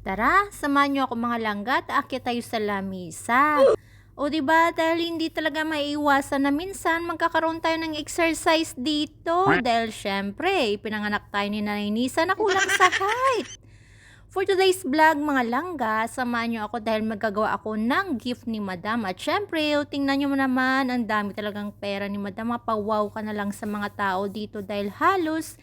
Tara, samahan niyo ako mga langga at aakyat tayo sa lamisa. O di ba dahil hindi talaga maiiwasan na minsan magkakaroon tayo ng exercise dito dahil syempre pinanganak tayo ni Nanay Nisa na kulang sa height. For today's vlog mga langga, samahan niyo ako dahil magagawa ako ng gift ni Madam. At syempre, tingnan niyo naman, ang dami talagang pera ni Madam. Mapawaw ka na lang sa mga tao dito dahil halos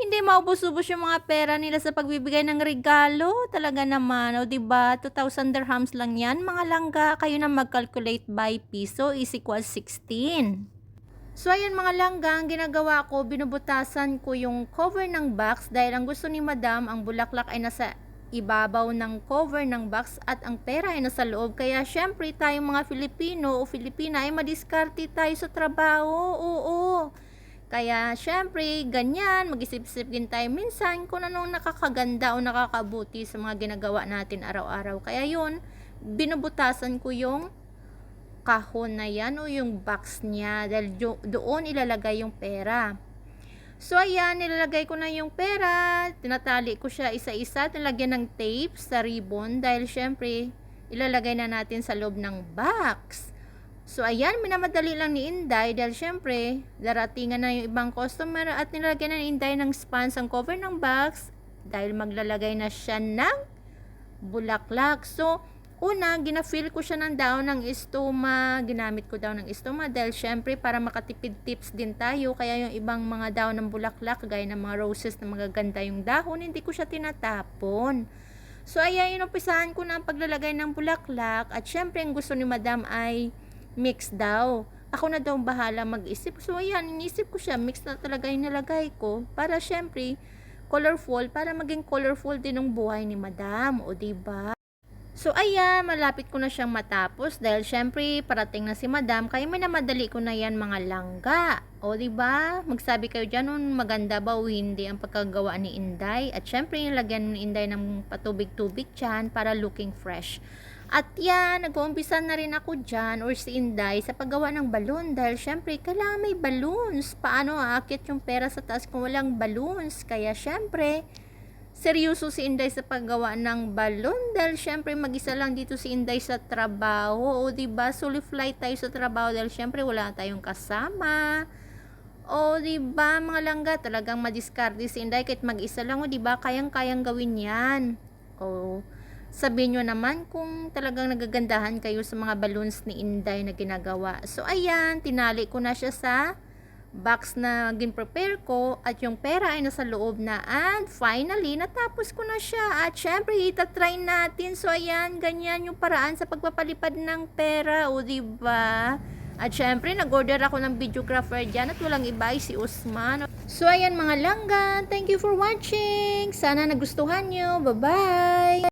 hindi maubos-ubos yung mga pera nila sa pagbibigay ng regalo. Talaga naman, o 'di ba? 2,000 dirhams lang 'yan, mga langga. Kayo na mag-calculate by piso is equals 16. So ayan mga langga, ang ginagawa ko, binubutasan ko yung cover ng box dahil ang gusto ni Madam, ang bulaklak ay nasa ibabaw ng cover ng box at ang pera ay nasa loob. Kaya syempre tayong mga Filipino o Filipina ay madiskarte tayo sa trabaho. Oo. Kaya syempre ganyan, mag-isip-isip din tayo minsan kung anong nakakaganda o nakakabuti sa mga ginagawa natin araw-araw. Kaya yun, binubutasan ko yung kahon na yan o yung box niya dahil do- doon ilalagay yung pera. So ayan, nilalagay ko na yung pera, tinatali ko siya isa-isa, nilagyan ng tape sa ribbon dahil syempre ilalagay na natin sa loob ng box. So ayan, minamadali lang ni Inday dahil syempre daratingan na yung ibang customer at nilagyan na ni Inday ng spans ang cover ng box dahil maglalagay na siya ng bulaklak. So, una, gina-fill ko siya ng daon ng estoma. Ginamit ko daw ng estoma dahil syempre para makatipid tips din tayo. Kaya yung ibang mga daon ng bulaklak, gaya ng mga roses na magaganda yung dahon, hindi ko siya tinatapon. So, ayan, inumpisahan ko na ang paglalagay ng bulaklak. At syempre, ang gusto ni madam ay mix daw. Ako na daw bahala mag-isip. So, ayan, inisip ko siya. Mix na talaga yung nilagay ko. Para syempre, colorful. Para maging colorful din ang buhay ni madam. O, diba? So, ayan, malapit ko na siyang matapos dahil syempre, parating na si madam, kaya may namadali ko na yan mga langga. O, di ba? Magsabi kayo dyan, nun, maganda ba o hindi ang pagkagawa ni Inday? At syempre, nilagyan ni Inday ng patubig-tubig dyan para looking fresh. At yan, nag-uumpisa na rin ako dyan or si Inday sa paggawa ng balon dahil syempre, kailangan may balloons. Paano aakit yung pera sa taas kung walang balloons? Kaya syempre, seryoso si Inday sa paggawa ng balon dahil syempre mag-isa lang dito si Inday sa trabaho. O di ba? Solo flight tayo sa trabaho. Dahil syempre wala tayong kasama. O di ba? Mga langga talagang madiskarte si Inday. Kahit mag-isa lang o di ba? Kayang-kayang gawin yan. O sabihin nyo naman kung talagang nagagandahan kayo sa mga balloons ni Inday na ginagawa. So ayan tinali ko na siya sa box na gin-prepare ko at yung pera ay nasa loob na and finally natapos ko na siya. At syempre itatry natin. So ayan ganyan yung paraan sa pagpapalipad ng pera o di ba at syempre nag-order ako ng videographer dyan at walang iba ay si Usman. So ayan mga langgan thank you for watching. Sana nagustuhan nyo. Bye bye